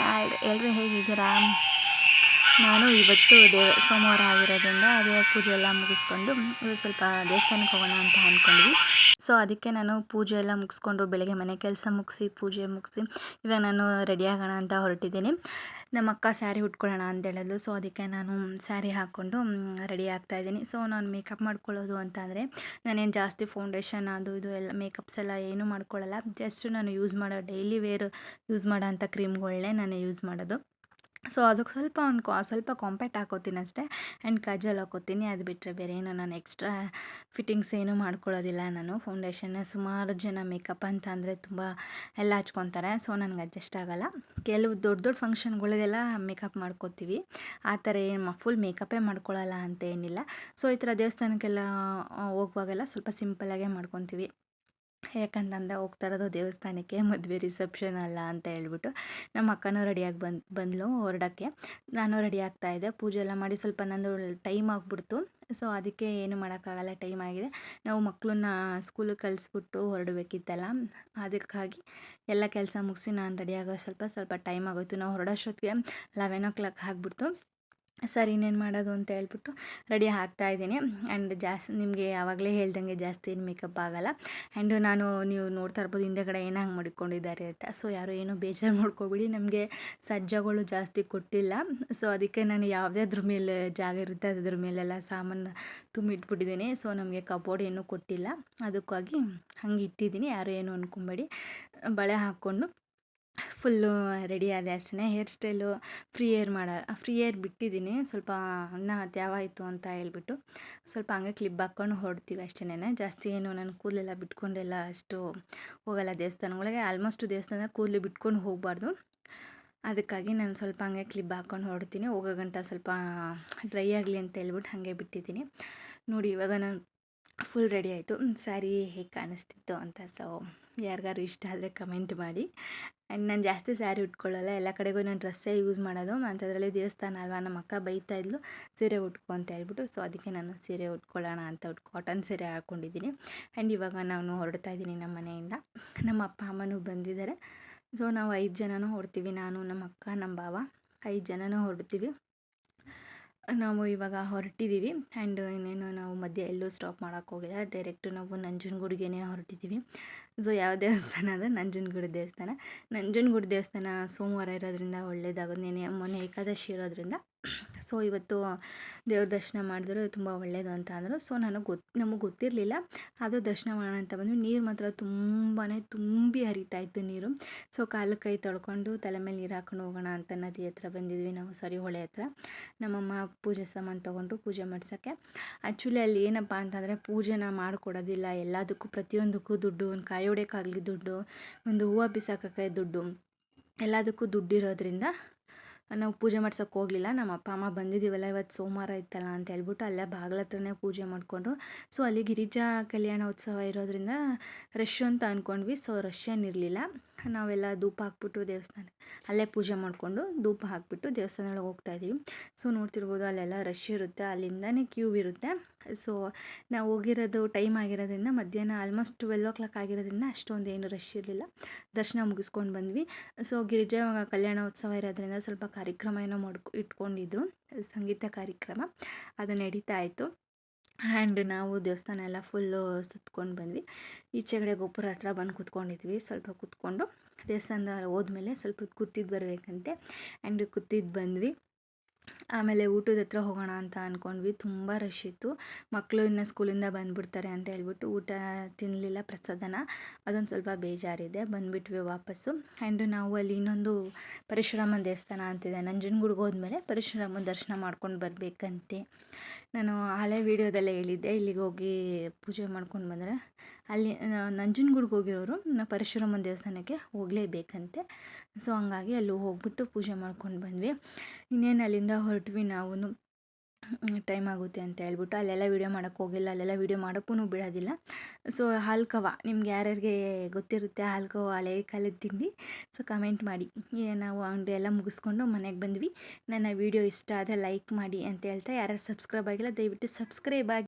ನಾಳೆ ಎಲ್ಲರೂ ಹೇಗಿದ್ದೀರಾ? ನಾನು ಇವತ್ತು ದೇವ, ಸೋಮವಾರ ಆಗಿರೋದ್ರಿಂದ ದೇವ್ರ ಪೂಜೆ ಎಲ್ಲ ಮುಗಿಸ್ಕೊಂಡು ಇವತ್ತು ಸ್ವಲ್ಪ ದೇವಸ್ಥಾನಕ್ಕೆ ಹೋಗೋಣ ಅಂತ ಅಂದ್ಕೊಂಡ್ವಿ ಸೊ ಅದಕ್ಕೆ ನಾನು ಪೂಜೆ ಎಲ್ಲ ಮುಗಿಸ್ಕೊಂಡು ಬೆಳಗ್ಗೆ ಮನೆ ಕೆಲಸ ಮುಗಿಸಿ, ಪೂಜೆ ಮುಗಿಸಿ ಇವಾಗ ನಾನು ರೆಡಿ ಆಗೋಣ ಅಂತ ಹೊರಟಿದ್ದೀನಿ. ನಮ್ಮ ಅಕ್ಕ ಸ್ಯಾರಿ ಉಟ್ಕೊಳ್ಳೋಣ ಅಂತ ಹೇಳಿದ್ಲು ಸೊ ಅದಕ್ಕೆ ನಾನು ಸ್ಯಾರಿ ಹಾಕ್ಕೊಂಡು ರೆಡಿ ಆಗ್ತಾ ಇದ್ದೀನಿ. ಸೊ ನಾನು ಮೇಕಪ್ ಮಾಡ್ಕೊಳ್ಳೋದು ಅಂತ ಅಂದರೆ ನಾನೇನು ಜಾಸ್ತಿ ಫೌಂಡೇಶನ್ ಅದು ಇದು ಎಲ್ಲ ಮೇಕಪ್ಸ್ ಎಲ್ಲ ಏನೂ ಮಾಡ್ಕೊಳ್ಳಲ್ಲ. ಜಸ್ಟ್ ನಾನು ಯೂಸ್ ಮಾಡೋ ಡೈಲಿ ವೇರ್ ಯೂಸ್ ಮಾಡೋ ಅಂಥ ಕ್ರೀಮ್ಗಳನ್ನೇ ನಾನು ಯೂಸ್ ಮಾಡೋದು. ಸೊ, ಅದಕ್ಕೆ ಸ್ವಲ್ಪ ಒಂದು ಕಾ, ಸ್ವಲ್ಪ ಕಾಂಪ್ಯಾಕ್ಟ್ ಹಾಕೋತೀನಿ ಅಷ್ಟೇ. ಆ್ಯಂಡ್ ಕಾಜಲ್ ಹಾಕೋತೀನಿ. ಅದು ಬಿಟ್ಟರೆ ಬೇರೆ ಏನು ನಾನು ಎಕ್ಸ್ಟ್ರಾ ಫಿಟ್ಟಿಂಗ್ಸ್ ಏನೂ ಮಾಡ್ಕೊಳ್ಳೋದಿಲ್ಲ ನಾನು. ಫೌಂಡೇಶನ್ ಸುಮಾರು ಜನ ಮೇಕಪ್ ಅಂತ ಅಂದರೆ ತುಂಬ ಎಲ್ಲ ಹಚ್ಕೊತಾರೆ. ಸೊ, ನನಗೆ ಅಡ್ಜಸ್ಟ್ ಆಗೋಲ್ಲ. ಕೆಲವು ದೊಡ್ಡ ದೊಡ್ಡ ಫಂಕ್ಷನ್ಗಳಿಗೆಲ್ಲ ಮೇಕಪ್ ಮಾಡ್ಕೋತೀವಿ. ಆ ಥರ ಏನು ಫುಲ್ ಮೇಕಪ್ಪೇ ಮಾಡ್ಕೊಳ್ಳಲ್ಲ ಅಂತ ಏನಿಲ್ಲ. ಸೊ, ಈ ಥರ ದೇವಸ್ಥಾನಕ್ಕೆಲ್ಲ ಹೋಗುವಾಗೆಲ್ಲ ಸ್ವಲ್ಪ ಸಿಂಪಲ್ಲಾಗೇ ಮಾಡ್ಕೊತೀವಿ. ಯಾಕಂತಂದರೆ ಹೋಗ್ತಾ ಇರೋದು ದೇವಸ್ಥಾನಕ್ಕೆ ಮದುವೆ ರಿಸೆಪ್ಷನ್ ಅಲ್ಲ ಅಂತ ಹೇಳ್ಬಿಟ್ಟು ನಮ್ಮ ಅಕ್ಕನೂ ರೆಡಿಯಾಗಿ ಬಂದು ಬಂದಳು ಹೊರಡೋಕ್ಕೆ. ನಾನು ರೆಡಿ ಆಗ್ತಾಯಿದ್ದೆ ಪೂಜೆ ಎಲ್ಲ ಮಾಡಿ ಸ್ವಲ್ಪ ನಂದು ಟೈಮ್ ಆಗಿಬಿಡ್ತು. ಸೊ ಅದಕ್ಕೆ ಏನು ಮಾಡೋಕ್ಕಾಗಲ್ಲ, ಟೈಮ್ ಆಗಿದೆ. ನಾವು ಮಕ್ಕಳನ್ನ ಸ್ಕೂಲಿಗೆ ಕಳಿಸ್ಬಿಟ್ಟು ಹೊರಡಬೇಕಿತ್ತಲ್ಲ. ಅದಕ್ಕಾಗಿ ಎಲ್ಲ ಕೆಲಸ ಮುಗಿಸಿ ನಾನು ರೆಡಿಯಾಗೋ ಸ್ವಲ್ಪ ಸ್ವಲ್ಪ ಟೈಮ್ ಆಗೋಯ್ತು. ನಾವು ಹೊರಡೋಷ್ಟೊತ್ತಿಗೆ ಲೆವೆನ್ ಓ ಕ್ಲಾಕ್ ಆಗಿಬಿಡ್ತು. ಸರಿ ಇನ್ನೇನು ಮಾಡೋದು ಅಂತ ಹೇಳ್ಬಿಟ್ಟು ರೆಡಿ ಹಾಕ್ತಾ ಇದ್ದೀನಿ. ಆ್ಯಂಡ್ ಜಾಸ್ತಿ ನಿಮಗೆ ಯಾವಾಗಲೇ ಹೇಳ್ದಂಗೆ ಜಾಸ್ತಿ ಏನು ಮೇಕಪ್ ಆಗೋಲ್ಲ. ಆ್ಯಂಡ್ ನಾನು ನೀವು ನೋಡ್ತಾ ಇರ್ಬೋದು ಹಿಂದೆಗಡೆ ಏನು ಹಂಗೆ ಮಾಡಿಕೊಂಡಿದ್ದಾರೆ ಅಂತ. ಸೊ ಯಾರು ಏನೂ ಬೇಜಾರು ಮಾಡ್ಕೊಬೇಡಿ. ನಮಗೆ ಸಜ್ಜಗಳು ಜಾಸ್ತಿ ಕೊಟ್ಟಿಲ್ಲ. ಸೊ ಅದಕ್ಕೆ ನಾನು ಯಾವುದೇ ಅದ್ರ ಮೇಲೆ ಜಾಗ ಇರುತ್ತೆ ಅದ್ರ ಮೇಲೆಲ್ಲ ಸಾಮಾನು ತುಂಬಿಟ್ಬಿಟ್ಟಿದ್ದೀನಿ. ಸೊ ನಮಗೆ ಕಬೋರ್ಡ್ ಏನೂ ಕೊಟ್ಟಿಲ್ಲ. ಅದಕ್ಕಾಗಿ ಹಂಗೆ ಇಟ್ಟಿದ್ದೀನಿ. ಯಾರು ಏನು ಅಂದ್ಕೊಂಬೇಡಿ ಬಳೆ ಹಾಕ್ಕೊಂಡು ಫುಲ್ಲು ರೆಡಿ ಆದೆ ಅಷ್ಟೇ ಹೇರ್ ಸ್ಟೈಲು ಫ್ರೀ ಏರ್ ಮಾಡ, ಫ್ರೀ ಏರ್ ಬಿಟ್ಟಿದ್ದೀನಿ. ಸ್ವಲ್ಪ ಅನ್ನ ತ್ಯಾವಾಯಿತು ಅಂತ ಹೇಳ್ಬಿಟ್ಟು ಸ್ವಲ್ಪ ಹಂಗೆ ಕ್ಲಿಪ್ ಹಾಕ್ಕೊಂಡು ಹೊಡ್ತೀವಿ ಅಷ್ಟೇನೆ ಜಾಸ್ತಿ ಏನು ನಾನು ಕೂದಲೆಲ್ಲ ಬಿಟ್ಕೊಂಡೆಲ್ಲ ಅಷ್ಟು ಹೋಗಲ್ಲ ದೇವಸ್ಥಾನಗಳಿಗೆ. ಆಲ್ಮೋಸ್ಟ್ ದೇವಸ್ಥಾನ ಕೂದಲು ಬಿಟ್ಕೊಂಡು ಹೋಗಬಾರ್ದು. ಅದಕ್ಕಾಗಿ ನಾನು ಸ್ವಲ್ಪ ಹಂಗೆ ಕ್ಲಿಪ್ ಹಾಕ್ಕೊಂಡು ಹೊಡ್ತೀನಿ. ಹೋಗೋ ಗಂಟ ಸ್ವಲ್ಪ ಡ್ರೈ ಆಗಲಿ ಅಂತ ಹೇಳ್ಬಿಟ್ಟು ಹಾಗೆ ಬಿಟ್ಟಿದ್ದೀನಿ. ನೋಡಿ ಇವಾಗ ನಾನು ಫುಲ್ ರೆಡಿ ಆಯಿತು. ಸ್ಯಾರಿ ಹೇಗೆ ಕಾಣಿಸ್ತಿತ್ತು ಅಂತ ಸೊ ಯಾರಿಗಾರು ಇಷ್ಟ ಆದರೆ ಕಮೆಂಟ್ ಮಾಡಿ. ಆ್ಯಂಡ್ ನಾನು ಜಾಸ್ತಿ ಸ್ಯಾರಿ ಉಟ್ಕೊಳ್ಳಲ್ಲ, ಎಲ್ಲ ಕಡೆಗೂ ನಾನು ಡ್ರೆಸ್ಸೇ ಯೂಸ್ ಮಾಡೋದು. ಅಂಥದ್ರಲ್ಲಿ ದೇವಸ್ಥಾನ ಅಲ್ವಾ, ನಮ್ಮ ಅಕ್ಕ ಬೈತಾ ಸೀರೆ ಉಟ್ಕೊ ಅಂತ ಹೇಳ್ಬಿಟ್ಟು. ಸೊ ಅದಕ್ಕೆ ನಾನು ಸೀರೆ ಉಟ್ಕೊಳ್ಳೋಣ ಅಂತ ಉಟ್ ಕಾಟನ್ ಸೀರೆ ಹಾಕ್ಕೊಂಡಿದ್ದೀನಿ ಆ್ಯಂಡ್ ಇವಾಗ ನಾನು ಹೊರಡ್ತಾ ಇದ್ದೀನಿ ನಮ್ಮ ಮನೆಯಿಂದ. ನಮ್ಮ ಅಪ್ಪ, ಅಮ್ಮನೂ ಬಂದಿದ್ದಾರೆ. ಸೊ ನಾವು ಐದು ಜನನೂ ಹೊರಡ್ತೀವಿ. ನಾನು, ನಮ್ಮ ಅಕ್ಕ, ನಮ್ಮ ಬಾವ ಐದು ಜನನೂ ಹೊರಡ್ತೀವಿ. ನಾವು ಇವಾಗ ಹೊರಟಿದ್ದೀವಿ ಆ್ಯಂಡ್ ಇನ್ನೇನು ನಾವು ಮಧ್ಯೆ ಎಲ್ಲೂ ಸ್ಟಾಪ್ ಮಾಡೋಕ್ಕೆ ಹೋಗಿಲ್ಲ. ಡೈರೆಕ್ಟ್ ನಾವು ನಂಜನಗೂಡಿಗೆ ಹೊರಟಿದ್ದೀವಿ. ಸೊ ಯಾವ ದೇವಸ್ಥಾನ ಅಂದರೆ ನಂಜನಗೂಡು ದೇವಸ್ಥಾನ. ನಂಜನಗೂಡು ದೇವಸ್ಥಾನ ಸೋಮವಾರ ಇರೋದ್ರಿಂದ ಒಳ್ಳೇದಾಗೋದು. ನೆನೆ ಮೊನ್ನೆ ಏಕಾದಶಿ ಇರೋದ್ರಿಂದ ಸೊ, ಇವತ್ತು ದೇವ್ರ ದರ್ಶನ ಮಾಡಿದ್ರು ತುಂಬ ಒಳ್ಳೆಯದು ಅಂತ ಅಂದರು. ಸೊ, ನನಗೆ ಗೊತ್ತು ನಮಗೆ ಗೊತ್ತಿರಲಿಲ್ಲ. ಅದು ದರ್ಶನ ಮಾಡೋಣ ಅಂತ ಬಂದ್ವಿ. ನೀರು ಮಾತ್ರ ತುಂಬಾ ತುಂಬಿ ಹರಿತಾ ಇತ್ತು ನೀರು. ಸೊ, ಕಾಲು ಕೈ ತೊಳ್ಕೊಂಡು ತಲೆ ಮೇಲೆ ನೀರು ಹಾಕೊಂಡು ಹೋಗೋಣ ಅಂತ ನದಿ ಹತ್ರ ಬಂದಿದ್ವಿ. ನಾವು ಸರಿ ಹೊಳೆ ಹತ್ರ. ನಮ್ಮಮ್ಮ ಪೂಜೆ ಸಾಮಾನು ತೊಗೊಂಡು ಪೂಜೆ ಮಾಡ್ಸೋಕ್ಕೆ. ಆ್ಯಕ್ಚುಲಿ ಅಲ್ಲಿ ಏನಪ್ಪ ಅಂತಂದರೆ ಪೂಜೆನ ಮಾಡಿಕೊಡೋದಿಲ್ಲ. ಎಲ್ಲದಕ್ಕೂ ಪ್ರತಿಯೊಂದಕ್ಕೂ ದುಡ್ಡು, ಒಂದು ಕಾಯಿ ಹೊಡೆಯೋಕ್ಕಾಗಲಿ ದುಡ್ಡು, ಒಂದು ಹೂವು ಬಿಸಾಕೋಕ್ಕೆ ದುಡ್ಡು, ಎಲ್ಲದಕ್ಕೂ ದುಡ್ಡಿರೋದ್ರಿಂದ ನಾವು ಪೂಜೆ ಮಾಡ್ಸೋಕ್ಕೆ ಹೋಗಲಿಲ್ಲ. ನಮ್ಮ ಅಪ್ಪ, ಅಮ್ಮ ಬಂದಿದ್ದೀವಲ್ಲ ಇವತ್ತು ಸೋಮವಾರ ಇತ್ತಲ್ಲ ಅಂತ ಹೇಳ್ಬಿಟ್ಟು ಅಲ್ಲೇ ಬಾಗಿಲ ಹತ್ರನೇ ಪೂಜೆ ಮಾಡಿಕೊಂಡ್ರು. ಸೊ ಅಲ್ಲಿ ಗಿರಿಜಾ ಕಲ್ಯಾಣ ಉತ್ಸವ ಇರೋದ್ರಿಂದ ರಶ್ ಅಂತ ಅಂದ್ಕೊಂಡ್ವಿ ಸೊ ರಶ್ ಏನಿರಲಿಲ್ಲ. ನಾವೆಲ್ಲ ಧೂಪ ಹಾಕ್ಬಿಟ್ಟು ದೇವಸ್ಥಾನ, ಅಲ್ಲೇ ಪೂಜೆ ಮಾಡಿಕೊಂಡು ಧೂಪ ಹಾಕ್ಬಿಟ್ಟು ದೇವಸ್ಥಾನದೊಳಗೆ ಹೋಗ್ತಾ ಇದ್ದೀವಿ ಸೊ ನೋಡ್ತಿರ್ಬೋದು ಅಲ್ಲೆಲ್ಲ ರಶ್ ಇರುತ್ತೆ, ಅಲ್ಲಿಂದನೇ ಕ್ಯೂ ಇರುತ್ತೆ. ಸೊ ನಾವು ಹೋಗಿರೋದು ಟೈಮ್ ಆಗಿರೋದ್ರಿಂದ ಮಧ್ಯಾಹ್ನ ಆಲ್ಮೋಸ್ಟ್ ಟ್ವೆಲ್ ಓ ಕ್ಲಾಕ್ ಆಗಿರೋದ್ರಿಂದ ಅಷ್ಟೊಂದು ಏನು ರಶ್ ಇರಲಿಲ್ಲ. ದರ್ಶನ ಮುಗಿಸ್ಕೊಂಡು ಬಂದ್ವಿ. ಸೊ ಗಿರಿಜಾ ಕಲ್ಯಾಣ ಉತ್ಸವ ಇರೋದ್ರಿಂದ ಸ್ವಲ್ಪ ಕಾರ್ಯಕ್ರಮ ಏನೋ ಮಾಡ್ಕೊ, ಇಟ್ಕೊಂಡಿದ್ರು, ಸಂಗೀತ ಕಾರ್ಯಕ್ರಮ. ಅದು ನಡೀತಾ ಇತ್ತು. ಆ್ಯಂಡ್ ನಾವು ದೇವಸ್ಥಾನ ಎಲ್ಲ ಫುಲ್ಲು ಸುತ್ಕೊಂಡು ಬಂದ್ವಿ. ಈಚೆಗಡೆ ಗೋಪುರ ಹತ್ರ ಬಂದು ಕೂತ್ಕೊಂಡಿದ್ವಿ. ಸ್ವಲ್ಪ ಕೂತ್ಕೊಂಡು ದೇವಸ್ಥಾನದ ಹೋದ್ಮೇಲೆ ಸ್ವಲ್ಪ ಕೂತಿದ್ದು ಬರಬೇಕಂತೆ. ಆ್ಯಂಡ್ ಕೂತಿದ್ದು ಬಂದ್ವಿ. ಆಮೇಲೆ ಊಟದ ಹತ್ರ ಹೋಗೋಣ ಅಂತ ಅಂದ್ಕೊಂಡ್ವಿ ತುಂಬ ರಶ್ ಇತ್ತು. ಮಕ್ಕಳು ಇನ್ನು ಸ್ಕೂಲಿಂದ ಬಂದುಬಿಡ್ತಾರೆ ಅಂತ ಹೇಳ್ಬಿಟ್ಟು ಊಟ ತಿನ್ನಲಿಲ್ಲ ಪ್ರಸಾದನ. ಅದೊಂದು ಸ್ವಲ್ಪ ಬೇಜಾರಿದೆ. ಬಂದುಬಿಟ್ವಿ ವಾಪಸ್ಸು. ಆ್ಯಂಡ್ ನಾವು ಅಲ್ಲಿ ಇನ್ನೊಂದು ಪರಶುರಾಮ ದೇವಸ್ಥಾನ ಅಂತಿದೆ. ನಂಜನಗೂಡ್ಗೆ ಹೋದ್ಮೇಲೆ ಪರಶುರಾಮ ದರ್ಶನ ಮಾಡ್ಕೊಂಡು ಬರಬೇಕಂತೆ. ನಾನು ಹಳೆ ವೀಡಿಯೋದಲ್ಲೇ ಹೇಳಿದ್ದೆ. ಇಲ್ಲಿಗೆ ಹೋಗಿ ಪೂಜೆ ಮಾಡ್ಕೊಂಡು ಬಂದರೆ ಅಲ್ಲಿ ನಂಜನಗೂಡಿಗೆ ಹೋಗಿರೋರು ಪರಶುರಾಮನ ದೇವಸ್ಥಾನಕ್ಕೆ ಹೋಗಲೇಬೇಕಂತೆ. ಸೊ, ಹಂಗಾಗಿ ಅಲ್ಲಿ ಹೋಗ್ಬಿಟ್ಟು ಪೂಜೆ ಮಾಡ್ಕೊಂಡು ಬಂದ್ವಿ. ಇನ್ನೇನು ಅಲ್ಲಿಂದ ಹೊರಟ್ವಿ ನಾವು ಟೈಮ್ ಆಗುತ್ತೆ ಅಂತ ಹೇಳ್ಬಿಟ್ಟು, ಅಲ್ಲೆಲ್ಲ ವೀಡಿಯೋ ಮಾಡೋಕ್ಕೆ ಹೋಗಿಲ್ಲ, ಅಲ್ಲೆಲ್ಲ ವೀಡಿಯೋ ಮಾಡೋಕ್ಕೂ ಬಿಡೋದಿಲ್ಲ. ಸೊ ಹಾಲ್ಕವ ನಿಮ್ಗೆ ಯಾರ್ಯಾರಿಗೆ ಗೊತ್ತಿರುತ್ತೆ ಹಾಲ್ಕವ ಹಳೆ ಕಾಲದ ತಿಂಡಿ, ಸೊ ಕಮೆಂಟ್ ಮಾಡಿ. ನಾವು ಅಂಗಡಿ ಎಲ್ಲ ಮುಗಿಸ್ಕೊಂಡು ಮನೆಗೆ ಬಂದ್ವಿ. ನನ್ನ ವೀಡಿಯೋ ಇಷ್ಟ ಆದರೆ ಲೈಕ್ ಮಾಡಿ ಅಂತ ಹೇಳ್ತಾ, ಯಾರ್ಯಾರು ಸಬ್ಸ್ಕ್ರೈಬ್ ಆಗಿಲ್ಲ, ದಯವಿಟ್ಟು ಸಬ್ಸ್ಕ್ರೈಬ್ ಆಗಿ